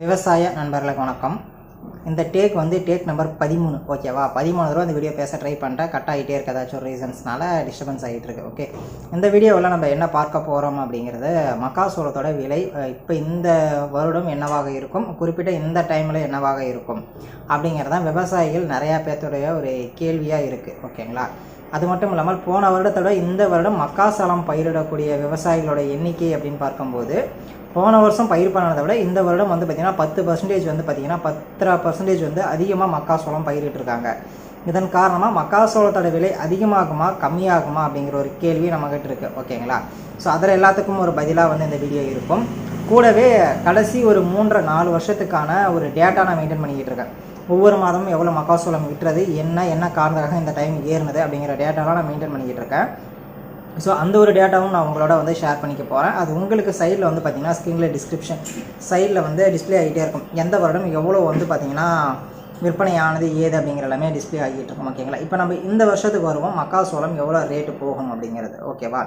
விவசாய நண்பர்களுக்கு வணக்கம். இந்த டேக் வந்து டேக் நம்பர் பதிமூணு ஓகேவா பதிமூணு தடவை இந்த வீடியோ பேச ட்ரை பண்ணுறேன் கட் ஆகிட்டே இருக்க ஏதாச்சும் ஒரு ரீசன்ஸ்னால டிஸ்டர்பன்ஸ் ஆகிட்டு இருக்கு ஓகே இந்த வீடியோவில் நம்ம என்ன பார்க்க போகிறோம் அப்படிங்கிறது மக்காசோளத்தோட விலை இப்போ இந்த வருடம் என்னவாக இருக்கும்? குறிப்பிட்ட இந்த டைமில் என்னவாக இருக்கும்? அப்படிங்கிறதான் விவசாயிகள் நிறையா பேர்த்துடைய ஒரு கேள்வியாக இருக்குது ஓகேங்களா அது மட்டும் இல்லாமல் போன வருடத்தோட இந்த வருடம் மக்காசோளம் பயிரிடக்கூடிய விவசாயிகளோட எண்ணிக்கை அப்படின்னு பார்க்கும்போது போன வருஷம் பயிர் பண்ணதை விட இந்த வருடம் வந்து பார்த்திங்கன்னா பத்து பர்சன்டேஜ் வந்து பார்த்திங்கன்னா பத்தரை பர்சன்டேஜ் வந்து அதிகமாக மக்காசோளம் பயிரிட்டிருக்காங்க இதன் காரணமாக மக்காசோளத்தோட விலை அதிகமாகுமா கம்மியாகுமா அப்படிங்கிற ஒரு கேள்வி நம்மகிட்ட இருக்குது ஓகேங்களா? ஸோ அதில் எல்லாத்துக்கும் ஒரு பதிலாக வந்து இந்த வீடியோ இருக்கும். கூடவே கடைசி ஒரு மூன்றரை நாலு வருஷத்துக்கான ஒரு டேட்டா நான் மெயின்டைன் பண்ணிக்கிட்டு இருக்கேன். ஒவ்வொரு மாதமும் எவ்வளோ மக்காசோளம் விட்டுறது என்ன என்ன காரணத்துக்காக இந்த டைம் ஏறினது அப்படிங்கிற டேட்டாலாம் நான் மெயின்டைன் பண்ணிக்கிட்டு இருக்கேன். ஸோ அந்த ஒரு டேட்டாவும் நான் உங்களோட வந்து ஷேர் பண்ணிக்க போகிறேன் அது உங்களுக்கு சைடில் வந்து பார்த்தீங்கன்னா ஸ்க்ரீனில் டிஸ்கிரிப்ஷன் சைடில் வந்து டிஸ்ப்ளே ஆகிட்டே இருக்கும். எந்த வருடம் எவ்வளோ வந்து பார்த்திங்கன்னா விற்பனையானது ஏது அப்படிங்கிற எல்லாமே டிஸ்ப்ளே ஆகிட்டு இருக்கும் ஓகேங்களா இப்போ நம்ம இந்த வருஷத்துக்கு வருவோம். மக்காசோளம் எவ்வளோ ரேட்டு போகும் அப்படிங்கிறது ஓகேவா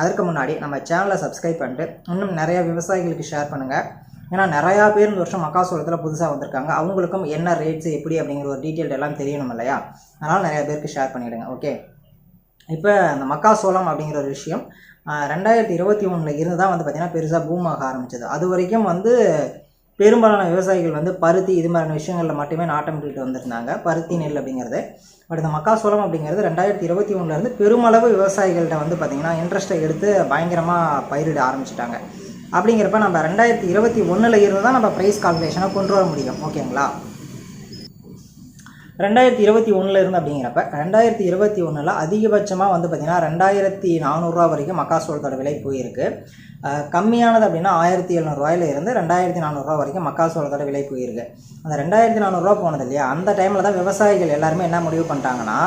அதற்கு முன்னாடி நம்ம சேனலை சப்ஸ்கிரைப் பண்ணிட்டு இன்னும் நிறையா விவசாயிகளுக்கு ஷேர் பண்ணுங்கள் ஏன்னா நிறையா பேர் இந்த வருஷம் மக்காசோளத்தில் புதுசாக வந்திருக்காங்க. அவங்களுக்கும் என்ன ரேட்ஸ் எப்படி அப்படிங்கிற ஒரு டீட்டெயில் எல்லாம் தெரியணும் இல்லையா? அதனால் நிறையா பேருக்கு ஷேர் பண்ணிவிடுங்க ஓகே இப்போ அந்த மக்காசோளம் அப்படிங்கிற ஒரு விஷயம் ரெண்டாயிரத்தி இருபத்தி ஒன்றில் இருந்து தான் வந்து பார்த்திங்கன்னா பெருசாக பூமாக ஆரம்பித்தது ஆரம்பிச்சது. அது வரைக்கும் வந்து பெரும்பாலான விவசாயிகள் வந்து பருத்தி இது மாதிரியான விஷயங்களில் மட்டுமே நாட்டம் விட்டுட்டு வந்திருந்தாங்க. பருத்தி நெல் அப்படிங்கிறது. பட் இந்த மக்காசோளம் அப்படிங்கிறது ரெண்டாயிரத்தி இருபத்தி ஒன்றுலேருந்து பெருமளவு விவசாயிகள்கிட்ட வந்து பார்த்திங்கன்னா இன்ட்ரெஸ்ட்டை எடுத்து பயங்கரமாக பயிரிட ஆரம்பிச்சிட்டாங்க. அப்படிங்கிறப்ப நம்ம ரெண்டாயிரத்தி இருபத்தி ஒன்றில் இருந்து தான் நம்ம ப்ரைஸ் கால்குலேஷனை கொண்டு வர முடியும். ஓகேங்களா ரெண்டாயிரத்தி இருபத்தி ஒன்றில் இருந்து அப்படிங்கிறப்ப ரெண்டாயிரத்தி இருபத்தி ஒன்றில் அதிகபட்சமாக வந்து பார்த்திங்கன்னா ரெண்டாயிரத்தி நானூறுரூவா வரைக்கும் மக்காசோளத்தோட விலை போயிருக்கு. கம்மியானது அப்படின்னா ஆயிரத்தி எழுநூறுவாயில் இருந்து ரெண்டாயிரத்தி நானூறுரூவா வரைக்கும் மக்காசோளத்தோட விலை போயிருக்கு. அந்த ரெண்டாயிரத்தி நானூறுரூவா போனது இல்லையா அந்த டைமில் தான் விவசாயிகள் எல்லாருமே என்ன முடிவு பண்ணிட்டாங்கன்னா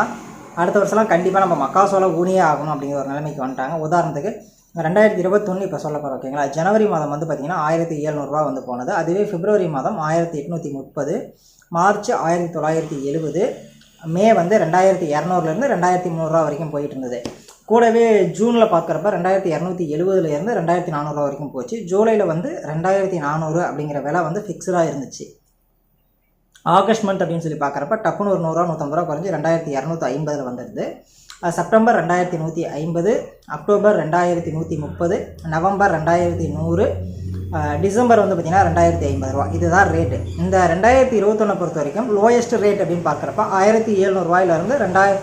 அடுத்த வருஷம்லாம் கண்டிப்பாக நம்ம மக்காசோளம் ஊனியே ஆகணும் அப்படிங்கிற ஒரு நிலைமைக்கு வந்துட்டாங்க. உதாரணத்துக்கு ரெண்டாயிரத்தி இருபத்தொன்று இப்போ சொல்ல போகிறோம் ஓகேங்களா ஜனவரி மாதம் வந்து பார்த்திங்கன்னா ஆயிரத்தி எழுநூறுவா வந்து போனது. அதுவே பிப்ரவரி மாதம் ஆயிரத்தி எட்நூற்றி முப்பது மார்ச் ஆயிரத்தி தொள்ளாயிரத்தி எழுபது மே வந்து ரெண்டாயிரத்தி இரநூறுலேருந்து ரெண்டாயிரத்தி முந்நூறுரூவா வரைக்கும் போயிட்டு இருந்தது கூடவே ஜூனில் பார்க்குறப்ப ரெண்டாயிரத்தி இரநூத்தி எழுபதுலேருந்து ரெண்டாயிரத்தி நானூறுரூவா வரைக்கும் போச்சு. ஜூலையில் வந்து ரெண்டாயிரத்தி நானூறு அப்படிங்கிற விலை வந்து ஃபிக்ஸ்டாக இருந்துச்சு. ஆகஸ்ட் மந்த் அப்படின்னு சொல்லி பார்க்குறப்ப டப்புன்னு ஒரு நூறுரூவா நூற்றம்பது ரூபா குறைஞ்சி ரெண்டாயிரத்தி இரநூத்தி ஐம்பதில் வந்துடுது செப்டம்பர் ரெண்டாயிரத்தி நூற்றி ஐம்பது அக்டோபர் ரெண்டாயிரத்தி நூற்றி முப்பது நவம்பர் ரெண்டாயிரத்தி நூறு டிசம்பர் வந்து பார்த்திங்கன்னா ரெண்டாயிரத்தி ஐம்பது ரூபா. இதுதான் ரேட்டு இந்த ரெண்டாயிரத்தி இருபத்தொன்று பொறுத்த வரைக்கும் லோயஸ்ட் ரேட் அப்படின்னு பார்க்குறப்ப ஆயிரத்தி எழுநூறுவாயிலேருந்து ரெண்டாயிர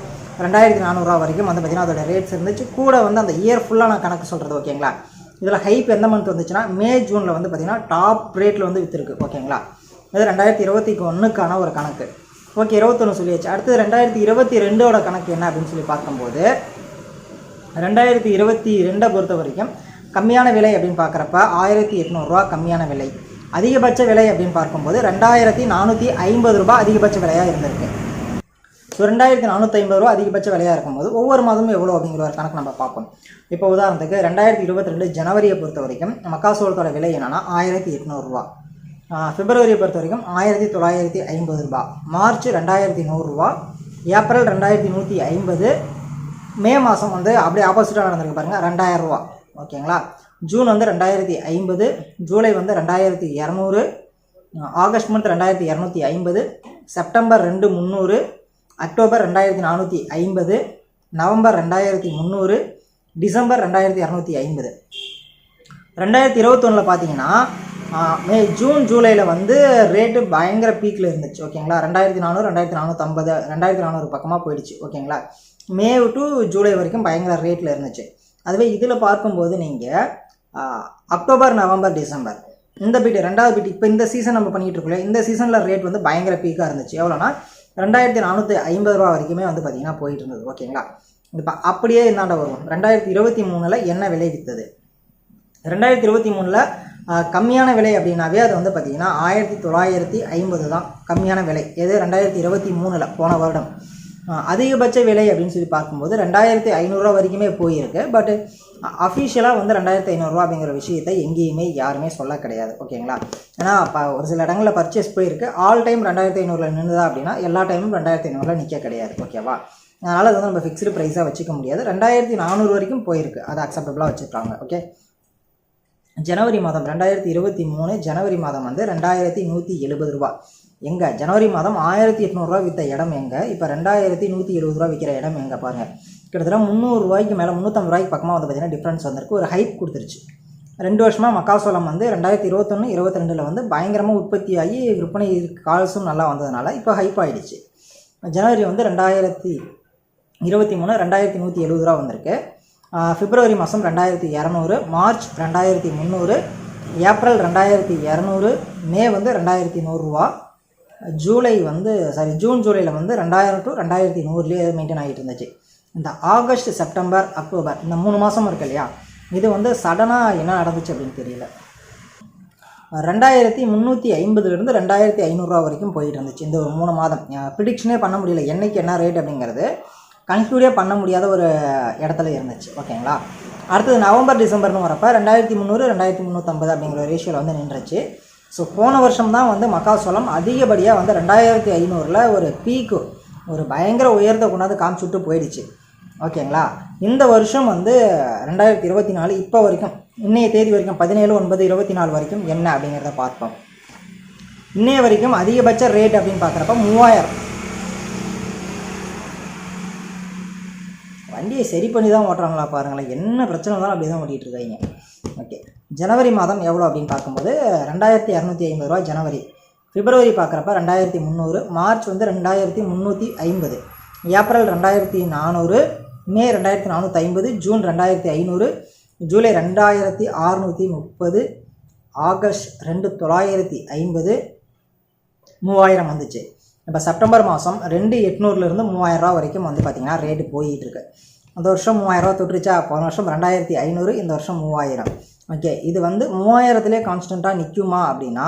ரெண்டாயிரத்தி நானூறுரூவா வரைக்கும் வந்து பார்த்திங்கன்னா அதோட ரேட்ஸ் இருந்துச்சு. கூட வந்து அந்த இயர் ஃபுல்லாக நான் கணக்கு சொல்கிறது ஓகேங்களா? இதில் ஹைப் எந்த மந்த் வந்துச்சுன்னா மே ஜூனில் வந்து பார்த்திங்கன்னா டாப் ரேட்டில் வந்து விற்றுருக்கு ஓகேங்களா? இது ரெண்டாயிரத்தி இருபத்தி ஒன்றுக்கான ஒரு கணக்கு. ஓகே இருபத்தொன்று சொல்லியாச்சு. அடுத்தது ரெண்டாயிரத்தி இருபத்தி ரெண்டோட கணக்கு என்ன அப்படின்னு சொல்லி பார்க்கும்போது ரெண்டாயிரத்தி இருபத்தி ரெண்டை பொறுத்த வரைக்கும் கம்மியான விலை அப்படின்னு பார்க்குறப்ப ஆயிரத்தி எட்நூறுரூவா கம்மியான விலை. அதிகபட்ச விலை அப்படின்னு பார்க்கும்போது ரெண்டாயிரத்தி நானூற்றி ஐம்பது ரூபாய் அதிகபட்ச விலையாக இருந்திருக்கு. ஸோ ரெண்டாயிரத்தி நானூற்றி ஐம்பது ரூபா அதிகபட்ச விலையாக இருக்கும்போது ஒவ்வொரு மாதமும் எவ்வளோ அப்படிங்கிற ஒரு கணக்கு நம்ம பார்ப்போம். இப்போ உதாரணத்துக்கு ரெண்டாயிரத்தி இருபத்தி ரெண்டு ஜனவரியை பொறுத்த வரைக்கும் மக்காசோளத்தோட விலை என்னன்னா ஆயிரத்தி எட்நூறுரூவா பிப்ரவரியை பொறுத்த வரைக்கும் ஆயிரத்தி தொள்ளாயிரத்தி ஐம்பது ரூபா. மார்ச் ரெண்டாயிரத்தி நூறுரூவா ஏப்ரல் ரெண்டாயிரத்தி நூற்றி ஐம்பது. மே மாதம் வந்து அப்படியே ஆப்போசிட்டாக நடந்திருக்கு பாருங்கள் ரெண்டாயிரம் ரூபா. ஓகேங்களா? ஜூன் வந்து ரெண்டாயிரத்தி ஐம்பது. ஜூலை வந்து ரெண்டாயிரத்தி இரநூறு. ஆகஸ்ட் மந்த் ரெண்டாயிரத்தி இரநூத்தி ஐம்பது. செப்டம்பர் ரெண்டு முந்நூறு. அக்டோபர் ரெண்டாயிரத்தி நானூற்றி ஐம்பது. நவம்பர் ரெண்டாயிரத்தி முந்நூறு. டிசம்பர் ரெண்டாயிரத்தி இரநூத்தி ஐம்பது. ரெண்டாயிரத்தி இருபத்தொன்னில் பார்த்தீங்கன்னா மே ஜூன் ஜூலையில் வந்து ரேட்டு பயங்கர பீக்கில் இருந்துச்சு ஓகேங்களா ரெண்டாயிரத்தி நானூறு ரெண்டாயிரத்தி நானூற்றம்பது ரெண்டாயிரத்தி நானூறு பக்கமாக போயிடுச்சு ஓகேங்களா மே டு ஜூலை வரைக்கும் பயங்கர ரேட்டில் இருந்துச்சு. அதுவே இதில் பார்க்கும்போது நீங்கள் அக்டோபர் நவம்பர் டிசம்பர் இந்த பீட்டு ரெண்டாவது பீட் இப்போ இந்த சீசன் நம்ம பண்ணிகிட்டு இருக்கோம் இந்த சீசனில் ரேட் வந்து பயங்கர பீக்காக இருந்துச்சு. எவ்வளோனா ரெண்டாயிரத்தி நானூற்றி ஐம்பது ரூபா வரைக்குமே வந்து பார்த்திங்கன்னா போயிட்டு இருந்தது ஓகேங்களா இப்போ அப்படியே இந்தாண்ட வரும்? ரெண்டாயிரத்தி இருபத்தி மூணில் என்ன விலை ரெண்டாயிரத்தி இருபத்தி மூணில் கம்மியான விலை அப்படின்னாவே அது வந்து பார்த்திங்கன்னா ஆயிரத்தி தொள்ளாயிரத்தி ஐம்பது தான் கம்மியான விலை. எது? ரெண்டாயிரத்தி இருபத்தி மூணில் போன வருடம். அதிகபட்ச விலை அப்படின்னு சொல்லி பார்க்கும்போது ரெண்டாயிரத்தி ஐநூறுரூவா வரைக்குமே போயிருக்கு. பட் அஃபிஷியலாக வந்து ரெண்டாயிரத்தி ஐநூறுரூவா அப்படிங்கிற விஷயத்தை எங்கேயுமே யாருமே சொல்ல கிடையாது. ஓகேங்களா? ஏன்னா இப்போ ஒரு சில இடங்களில் பர்ச்சேஸ் போயிருக்கு. ஆல் டைம் ரெண்டாயிரத்தி ஐநூறுல நின்றுதா அப்படின்னா எல்லா டைமும் ரெண்டாயிரத்தி ஐநூறுல நிற்க கிடையாது. ஓகேவா? அதனால் அது வந்து நம்ம ஃபிக்ஸ்டு ப்ரைஸாக வச்சுக்க முடியாது. ரெண்டாயிரத்தி நானூறு வரைக்கும் போயிருக்கு. அதை அக்செப்டபுளாக வச்சுருக்காங்க. ஓகே? ஜனவரி மாதம் ரெண்டாயிரத்தி இருபத்தி மூணு ஜனவரி மாதம் வந்து ரெண்டாயிரத்தி நூற்றி எழுபது ரூபா. எங்கே? ஜனவரி மாதம் ஆயிரத்தி எட்நூறுரூவா விற்ற இடம் எங்கே? இப்போ ரெண்டாயிரத்தி நூற்றி எழுபது ரூபா விற்கிற இடம் எங்கே பாருங்கள் கிட்டத்தட்ட முந்நூறுரூவாய்க்கு மேலே முந்நூற்றம்பது ரூபாய்க்கு பக்கமாக வந்து பார்த்தீங்கன்னா டிஃப்ரென்ஸ் வந்திருக்கு. ஒரு ஹைப் கொடுத்துருச்சு. ரெண்டு வருஷமாக மக்காசோளம் வந்து ரெண்டாயிரத்தி இருபத்தொன்று இருபத்தி ரெண்டில் வந்து பயங்கரமாக உற்பத்தி ஆகி விற்பனை கால்ஸும் நல்லா வந்ததுனால இப்போ ஹைப் ஆகிடுச்சு ஜனவரி வந்து ரெண்டாயிரத்தி இருபத்தி மூணு ரெண்டாயிரத்தி நூற்றி எழுபது ரூபா வந்திருக்கு. பிப்ரவரி மாதம் ரெண்டாயிரத்தி இரநூறு மார்ச் ரெண்டாயிரத்தி முந்நூறு ஏப்ரல் ரெண்டாயிரத்தி இரநூறு மே வந்து ரெண்டாயிரத்தி நூறுரூவா ஜூலை வந்து சாரி ஜூன் ஜூலையில் வந்து ரெண்டாயிரம் டு ரெண்டாயிரத்தி நூறுலேயே மெயின்டைன் ஆகிட்டு இருந்துச்சு. இந்த ஆகஸ்ட் செப்டம்பர் அக்டோபர் இந்த மூணு மாதம் இருக்கு இல்லையா? இது வந்து சடனாக என்ன நடந்துச்சு அப்படின்னு தெரியல. ரெண்டாயிரத்தி முந்நூற்றி ஐம்பதுலேருந்து ரெண்டாயிரத்தி ஐநூறுரூவா வரைக்கும் போயிட்டு இருந்துச்சு. இந்த ஒரு மூணு மாதம். ப்ரிடிக்ஷனே பண்ண முடியல. என்னைக்கு என்ன ரேட் அப்படிங்கிறது. கன்க்ளூடே பண்ண முடியாத ஒரு இடத்துல இருந்துச்சு. ஓகேங்களா? அடுத்தது நவம்பர் டிசம்பர்னு வரப்போ ரெண்டாயிரத்தி முந்நூறு ரெண்டாயிரத்தி முந்நூற்றம்பது அப்படிங்கிற ரேஷியோவில் வந்து நின்றுச்சு. ஸோ போன வருஷம் தான் வந்து மக்காசோளம் அதிகப்படியாக வந்து ரெண்டாயிரத்தி ஐநூறில் ஒரு பீக்கு ஒரு பயங்கர உயர்ந்த கொண்டாந்து காமிச்சுட்டு போயிடுச்சு. ஓகேங்களா? இந்த வருஷம் வந்து ரெண்டாயிரத்தி இருபத்தி நாலு இப்போ வரைக்கும் இன்றைய தேதி வரைக்கும் பதினேழு ஒன்பது இருபத்தி நாலு வரைக்கும் என்ன அப்படிங்கிறத பார்ப்போம். இன்றைய வரைக்கும் அதிகபட்ச ரேட் அப்படின்னு பார்க்குறப்ப மூவாயிரம். வண்டியை சரி பண்ணி தான் ஓட்டுறாங்களா பாருங்களேன். என்ன பிரச்சனை இருந்தாலும் அப்படி தான் ஓட்டிகிட்டு இருக்காங்க. ஓகே ஜனவரி மாதம் எவ்வளோ அப்படின்னு பார்க்கும்போது ரெண்டாயிரத்தி இரநூத்தி ஐம்பது ரூபா ஜனவரி. பிப்ரவரி பார்க்குறப்ப ரெண்டாயிரத்தி முந்நூறு மார்ச் வந்து ரெண்டாயிரத்தி முந்நூற்றி ஐம்பது. ஏப்ரல் ரெண்டாயிரத்தி நானூறு மே ரெண்டாயிரத்தி நானூற்றி ஐம்பது ஜூன் ரெண்டாயிரத்தி ஐநூறு ஜூலை ரெண்டாயிரத்தி அறநூற்றி முப்பது ஆகஸ்ட் ரெண்டு தொள்ளாயிரத்தி ஐம்பது மூவாயிரம் வந்துச்சு. இப்போ செப்டம்பர் மாதம் ரெண்டு எட்நூறுலேருந்து மூவாயிரரூவா வரைக்கும் வந்து பார்த்திங்கன்னா ரேட்டு போயிட்டுருக்கு அந்த வருஷம் மூவாயிரரூவா தொட்டுருச்சா? போன வருஷம் ரெண்டாயிரத்தி ஐநூறு இந்த வருஷம் மூவாயிரம். ஓகே இது வந்து மூவாயிரத்துலேயே கான்ஸ்டண்ட்டாக நிற்குமா அப்படின்னா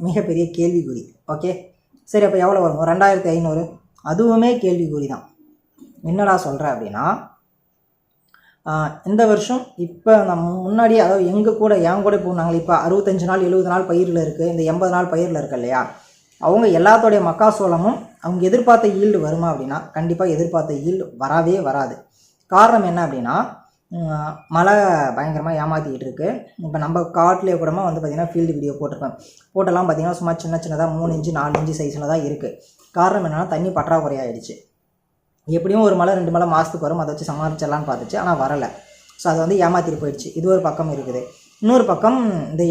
மிகப்பெரிய கேள்விக்குறி. ஓகே சரி அப்போ எவ்வளோ வரும்? ரெண்டாயிரத்தி ஐநூறு. அதுவுமே கேள்விக்குறி தான் என்னடா சொல்கிறேன் அப்படின்னா இந்த வருஷம் இப்போ நம்ம முன்னாடி அதாவது எங்கள் கூட என் கூட போனாங்களே இப்போ அறுபத்தஞ்சு நாள் எழுபது நாள் பயிரில் இருக்குது இந்த எண்பது நாள் பயிரில் இருக்கு இல்லையா? அவங்க எல்லாத்தோடைய மக்காசோளமும் அவங்க எதிர்பார்த்த ஈல்டு வருமா அப்படின்னா கண்டிப்பாக எதிர்பார்த்த ஈல்டு வரவே வராது. காரணம் என்ன அப்படின்னா மழை பயங்கரமாக ஏமாற்றிக்கிட்டு இருக்குது இப்போ நம்ம காட்டிலே கூடமா வந்து பார்த்திங்கன்னா ஃபீல்டு வீடியோ போட்டிருப்பேன். போட்டெல்லாம் பார்த்திங்கன்னா சும்மா சின்ன சின்னதாக மூணு இன்ச்சு நாலு இன்ச்சு சைஸில் தான் இருக்குது காரணம் என்னென்னா தண்ணி பற்றாக்குறை ஆயிடுச்சு. எப்படியும் ஒரு மழை ரெண்டு மழை மாதத்துக்கு வரும் அதை வச்சு சமாளிச்சிடலான்னு பார்த்துச்சு. ஆனால் வரலை. ஸோ அது வந்து ஏமாற்றிட்டு போயிடுச்சு. இது ஒரு பக்கம் இருக்குது. இன்னொரு பக்கம் இந்த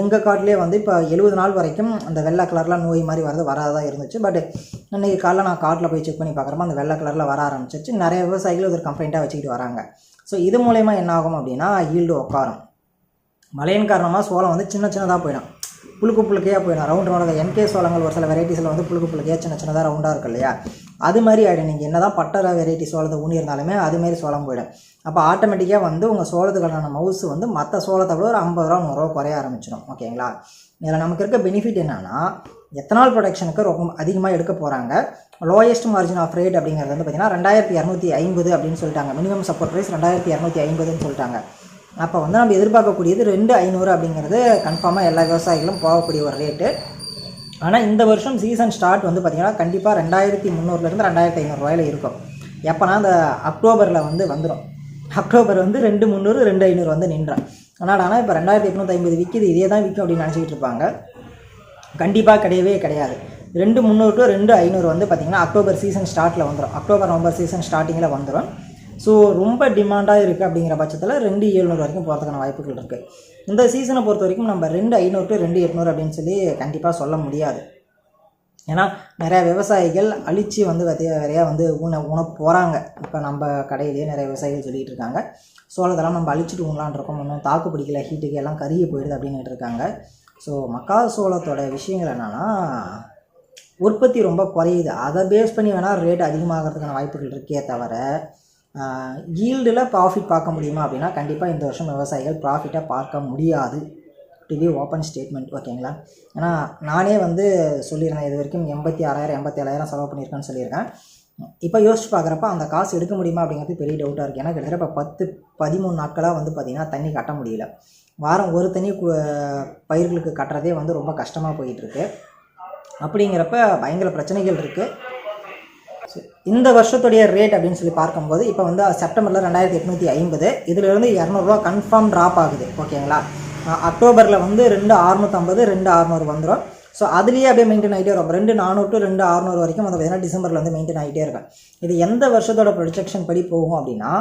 எங்கள் காட்டிலே வந்து இப்போ எழுபது நாள் வரைக்கும் அந்த வெள்ளை கலரில் நோய் மாதிரி வரது வராதான் இருந்துச்சு. பட் இன்றைக்கி காலைல நான் காட்டில் போய் செக் பண்ணி பார்க்குறப்ப அந்த வெள்ளை கலரில் வர ஆரம்பிச்சிச்சு நிறைய விவசாயிகள் ஒரு கம்ப்ளைண்ட்டாக வச்சுக்கிட்டு வராங்க. ஸோ இது மூலயமா என்ன ஆகும் அப்படின்னா ஈல்டு உட்காரும் மழையின் காரணமாக சோளம் வந்து சின்ன சின்னதாக போயிடும். புழுக்கு புழுக்கையாக போயிடும். ரவுண்ட் ரவுண்டாக என்கே சோளங்கள் ஒரு சில வெரைட்டிஸில் வந்து புழுக்கு புழுக்கையாக சின்ன சின்னதாக ரவுண்டாக இருக்கு இல்லையா? அது மாதிரி ஆகிடும் நீங்கள் என்ன தான் பட்டர வெரைட்டி சோளத்தை ஊனி இருந்தாலுமே அது மாதிரி சோளம் போயிடும். அப்போ ஆட்டோமேட்டிக்காக வந்து உங்கள் சோளத்துக்கான மவுஸ் வந்து மற்ற சோளத்தை விட ஒரு ஐம்பது ரூபா நூறுரூவா குறைய ஆரம்பிச்சிடும். ஓகேங்களா இதில் நமக்கு இருக்க பெனிஃபிட் என்னன்னா எத்தனால் ப்ரொடக்ஷனுக்கு ரொம்ப அதிகமாக எடுக்க போகிறாங்க லோயஸ்ட் மார்ஜின் ஆஃப் ரேட் அப்படிங்கிறது வந்து பார்த்திங்கன்னா ரெண்டாயிரத்தி இரநூத்தி ஐம்பது அப்படின்னு சொல்லிட்டாங்க. மினிமம் சப்போர்ட் ப்ரைஸ் ரெண்டாயிரத்தி இரநூத்தி ஐம்பதுன்னு சொல்லிட்டாங்க. அப்போ வந்து நம்ம எதிர்பார்க்கக்கூடியது ரெண்டு ஐநூறு அப்படிங்கிறது கன்ஃபார்மாக எல்லா விவசாயிகளும் போகக்கூடிய ஒரு ரேட்டு ஆனால் இந்த வருஷம் சீசன் ஸ்டார்ட் வந்து பார்த்திங்கன்னா கண்டிப்பாக ரெண்டாயிரத்தி முந்நூறுலேருந்து ரெண்டாயிரத்தி ஐநூறுரூவாயில் இருக்கும். எப்போனா அந்த அக்டோபரில் வந்து வந்துடும் அக்டோபர் வந்து ரெண்டு முந்நூறு ரெண்டு ஐநூறு வந்து நின்றேன். ஆனால் ஆனால் இப்போ ரெண்டாயிரத்தி எட்நூற்றி ஐம்பது விற்கிது இதே தான் விற்கும் அப்படின்னு நினச்சிக்கிட்டு இருப்பாங்க. கண்டிப்பாக கிடையவே கிடையாது. ரெண்டு முந்நூறு டு ரெண்டு ஐநூறு வந்து பார்த்திங்கன்னா அக்டோபர் சீசன் ஸ்டார்ட்டில் வந்துடும் அக்டோபர் நவம்பர் சீசன் ஸ்டார்டிங்கில் வந்துடும் ஸோ ரொம்ப டிமாண்டாக இருக்குது அப்படிங்கிற பட்சத்தில் ரெண்டு ஏழ்நூறு வரைக்கும் போகிறதுக்கான வாய்ப்புகள் இருக்குது இந்த சீசனை பொறுத்த வரைக்கும் நம்ம ரெண்டு ஐநூறு டு ரெண்டு எட்நூறு அப்படின்னு சொல்லி கண்டிப்பாக சொல்ல முடியாது. ஏன்னா நிறையா விவசாயிகள் அழிச்சு வந்து நிறையா வந்து ஊன ஊன போகிறாங்க இப்போ நம்ம கடையிலேயே நிறைய விவசாயிகள் சொல்லிகிட்டு இருக்காங்க. சோளத்தெல்லாம் நம்ம அழிச்சிட்டு ஊனலான் இருக்கோம். இன்னும் தாக்கு பிடிக்கல ஹீட்டுக்கு எல்லாம் கருகி போயிடுது அப்படின்ட்டு இருக்காங்க. ஸோ மக்காசோளத்தோட விஷயங்கள் என்னென்னா உற்பத்தி ரொம்ப குறையுது. அதை பேஸ் பண்ணி வேணால் ரேட் அதிகமாகிறதுக்கான வாய்ப்புகள் இருக்கே தவிர ஈல்டில் ப்ராஃபிட் பார்க்க முடியுமா அப்படின்னா கண்டிப்பாக இந்த வருஷம் விவசாயிகள் ப்ராஃபிட்டை பார்க்க முடியாது. டு பி ஓப்பன் ஸ்டேட்மெண்ட் ஓகேங்களா ஏன்னா நானே வந்து சொல்லியிருந்தேன் இது வரைக்கும் எண்பத்தி ஆறாயிரம் எண்பத்தி ஏழாயிரம் செலவு பண்ணியிருக்கேன்னு சொல்லியிருக்கேன். இப்போ யோசிச்சு பார்க்குறப்ப அந்த காசு எடுக்க முடியுமா அப்படிங்கிறது பெரிய டவுட்டாக இருக்குது ஏன்னா கிட்டத்தட்ட இப்போ பத்து பதிமூணு நாட்களாக வந்து பார்த்திங்கன்னா தண்ணி கட்ட முடியல. வாரம் ஒரு தண்ணி கு- பயிர்களுக்கு கட்டுறதே வந்து ரொம்ப கஷ்டமாக போயிட்டுருக்கு அப்படிங்கிறப்ப பயங்கர பிரச்சனைகள் இருக்குது இந்த வருஷத்துடைய ரேட் அப்படின்னு சொல்லி பார்க்கும்போது இப்போ வந்து செப்டம்பரில் ரெண்டாயிரத்தி எட்நூற்றி ஐம்பது இதிலிருந்து இரநூறுவா கன்ஃபார்ம் ட்ராப் ஆகுது. ஓகேங்களா? அக்டோபரில் வந்து ரெண்டு அறுநூற்றம்பது ரெண்டு அறுநூறு வந்துடும் ஸோ அதுலேயே அப்படியே மெயின்டைன் ஆகிட்டே இருக்கும் ரெண்டு நானூறு டு ரெண்டு அறுநூறு வரைக்கும் வந்து பார்த்தீங்கன்னா டிசம்பரில் வந்து மெயின்டைன் ஆகிட்டே இருக்கும். இது எந்த வருஷத்தோட ப்ரொஜெக்ஷன் படி போகும் அப்படின்னா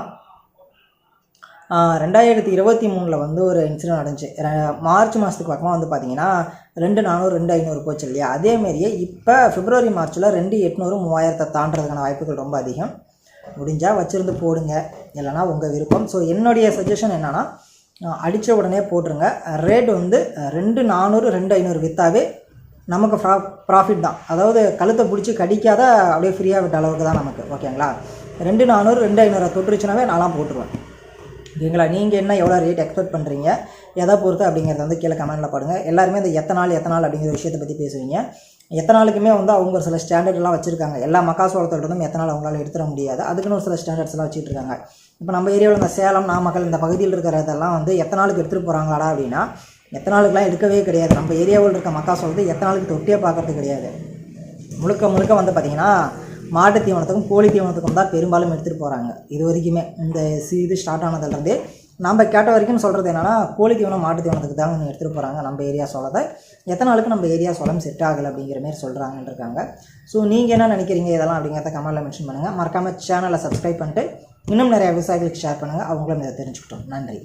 ரெண்டாயிரத்தி இருபத்தி மூணில் வந்து ஒரு இன்சிடென்ட் நடந்துச்சு. மார்ச் மாதத்துக்கு பக்கமாக வந்து பார்த்தீங்கன்னா ரெண்டு நானூறு ரெண்டு ஐநூறு போச்சு இல்லையா? அதேமாரியே இப்போ பிப்ரவரி மார்ச்சில் ரெண்டு எட்நூறு மூவாயிரத்தை தாண்டதுக்கான வாய்ப்புகள் ரொம்ப அதிகம். முடிஞ்சால் வச்சுருந்து போடுங்க. இல்லைனா உங்கள் விருப்பம். ஸோ என்னுடைய சஜஷன் என்னென்னா அடித்த உடனே போட்டுருங்க. ரேட் வந்து ரெண்டு நானூறு ரெண்டு ஐநூறு விற்றாவே நமக்கு ப்ரா ப்ராஃபிட் தான். அதாவது கழுத்தை பிடிச்சி கடிக்காத அப்படியே ஃப்ரீயாக விட்ட அளவுக்கு தான் நமக்கு. ஓகேங்களா ரெண்டு நானூறு ரெண்டு ஐநூறு தொட்டுருச்சுனாவே நான்லாம் போட்டுருவேன். ஓகேங்களா நீங்கள் என்ன எவ்வளோ ரேட் எக்ஸ்பெக்ட் பண்ணுறீங்க எதை பொறுத்து அப்படிங்கிறத வந்து கீழே கமெண்ட்டில் பாடுங்க. எல்லாருமே இந்த எத்தனால் எத்தனால் அப்படிங்கிற விஷயத்தை பற்றி பேசுவீங்க. எத்தனாலுக்குமே வந்து அவங்க ஒரு சில ஸ்டாண்டர்ட்லாம் வச்சுருக்காங்க. எல்லா மக்காசோளத்தோடதும் எத்தனால் அவங்களால எடுத்துட முடியாது. அதுக்குன்னு ஒரு சில ஸ்டாண்டர்ட்ஸ்லாம் வச்சுட்டு இருக்காங்க. இப்போ நம்ம ஏரியாவில் இந்த சேலம் நாமக்கல் இந்த பகுதியில் இருக்கிறதெல்லாம் வந்து எத்தனாலுக்கு எடுத்துகிட்டு போகிறாங்களாடா அப்படின்னா எத்தனாலுக்குலாம் எடுக்கவே கிடையாது. நம்ம ஏரியாவில் இருக்க மக்காசோளத்தை எத்தனாலுக்கு தொட்டியே பார்க்கறது கிடையாது. முழுக்க முழுக்க வந்து பார்த்திங்கன்னா மாட்டு தீவனத்துக்கும் கோழி தீவனத்துக்கும் தான் பெரும்பாலும் எடுத்துகிட்டு போகிறாங்க இது வரைக்குமே. இந்த சி இது ஸ்டார்ட் ஆனதுலேருந்தே நம்ம கேட்ட வரைக்கும் சொல்கிறது என்னென்னா கோழி தீவனம் மாட்டு தீவனத்துக்கு தான் ஒன்று எடுத்துகிட்டு போகிறாங்க நம்ம ஏரியா சொல்லதை. எத்தனை நாளுக்கு நம்ம ஏரியா சொல்லம் செட் ஆகலை அப்படிங்கிற மாதிரி சொல்கிறாங்கன்னு இருக்காங்க. ஸோ நீங்கள் என்ன நினைக்கிறீங்க இதெல்லாம் அப்படிங்கிறத கமெண்ட்டில் மென்ஷன் பண்ணுங்கள் மறக்காமல் சேனலை சப்ஸ்கிரைப் பண்ணிட்டு இன்னும் நிறைய விவசாயிகளுக்கு ஷேர் பண்ணுங்கள் அவங்களும் இதை தெரிஞ்சுக்கிட்டோம். நன்றி.